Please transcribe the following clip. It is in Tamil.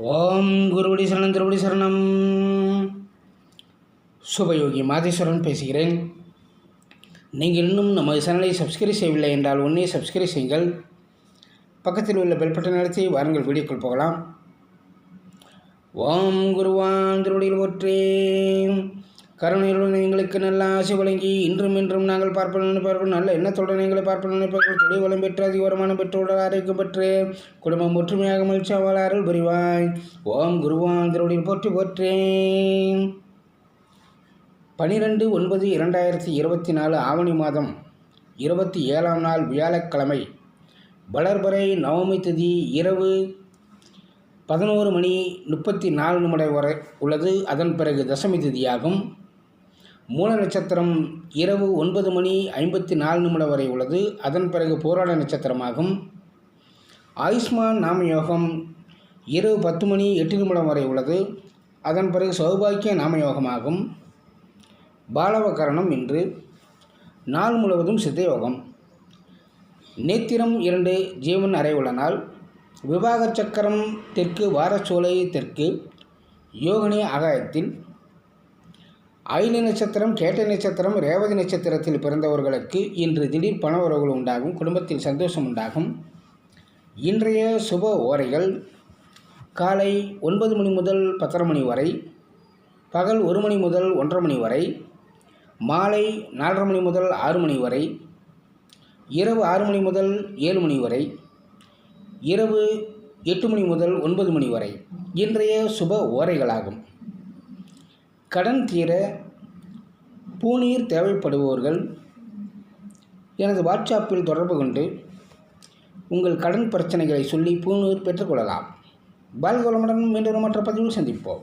ஓம் குருவடி சரணம் திருபடி சரணம். சுபயோகி மாதேஸ்வரன் பேசுகிறேன். நீங்கள் இன்னும் நமது சேனலை சப்ஸ்கிரைப் செய்யவில்லை என்றால் உடனே சப்ஸ்கிரைப் செய்யுங்கள். பக்கத்தில் உள்ள பெல்பட்ட பட்டன் வாருங்கள் வீடியோக்குள் போகலாம். ஓம் குருவான் திருவடியில் ஒற்றேன் கருணையுடன் எங்களுக்கு நல்ல ஆசை வழங்கி இன்றும் இன்றும் நாங்கள் பார்ப்போம் நினைப்பார்கள் நல்ல எண்ணத்துடன் எங்களை பார்ப்போம் நினைப்பார்கள் தொழில் வளம் பெற்று அதிக வருமானம் பெற்று உடல் ஆரோக்கியம் பெற்று குடும்பம் ஒற்றுமையாக மகிழ்ச்சியாக அருள் புரிவாய். ஓம் குருவான் திருவடியில் போற்றி. போற்றேன் பனிரெண்டு ஒன்பது இரண்டாயிரத்தி இருபத்தி நாலு ஆவணி மாதம் இருபத்தி ஏழாம் நாள் வியாழக்கிழமை வளர்பறை நவமி திதி இரவு பதினோரு மணி முப்பத்தி நாலு நிமிடம் வரை உள்ளது. அதன் பிறகு தசமி திதியாகும். மூல நட்சத்திரம் இரவு ஒன்பது மணி ஐம்பத்தி நாலு நிமிடம் வரை உள்ளது. அதன் பிறகு போராட நட்சத்திரமாகும். ஆயுஷ்மான் நாம யோகம் இரவு பத்து மணி எட்டு நிமிடம் வரை உள்ளது. அதன் பிறகு சௌபாக்கிய நாமயோகமாகும் பாலவகரணம் இன்று. நாள் முழுவதும் சித்தயோகம் நேத்திரம் இரண்டு ஜீவன் அறை உள்ள நாள். விவாக சக்கரம் தெற்கு வாரச்சோலை தெற்கு யோகனே ஆகாயத்தில் ஆயிலி நட்சத்திரம் கேட்டை நட்சத்திரம் ரேவதி நட்சத்திரத்தில் பிறந்தவர்களுக்கு இன்று திடீர் பண உறவுகள் உண்டாகும் குடும்பத்தில் சந்தோஷம் உண்டாகும். இன்றைய சுப ஓரைகள் காலை ஒன்பது மணி முதல் பத்தரை மணி வரை பகல் ஒரு மணி முதல் ஒன்றரை மணி வரை மாலை நாலரை மணி முதல் ஆறு மணி வரை இரவு ஆறு மணி முதல் ஏழு மணி வரை இரவு எட்டு மணி முதல் ஒன்பது மணி வரை. இன்றைய சுப ஓரைகளாகும். கடன் தீர பூநீர் தேவைப்படுபவர்கள் எனது வாட்ஸ்அப்பில் தொடர்பு கொண்டு உங்கள் கடன் பிரச்சனைகளை சொல்லி பூநீர் பெற்றுக்கொள்ளலாம். பால்கோலமுடன் மீண்டும் மற்ற பதிவில் சந்திப்போம்.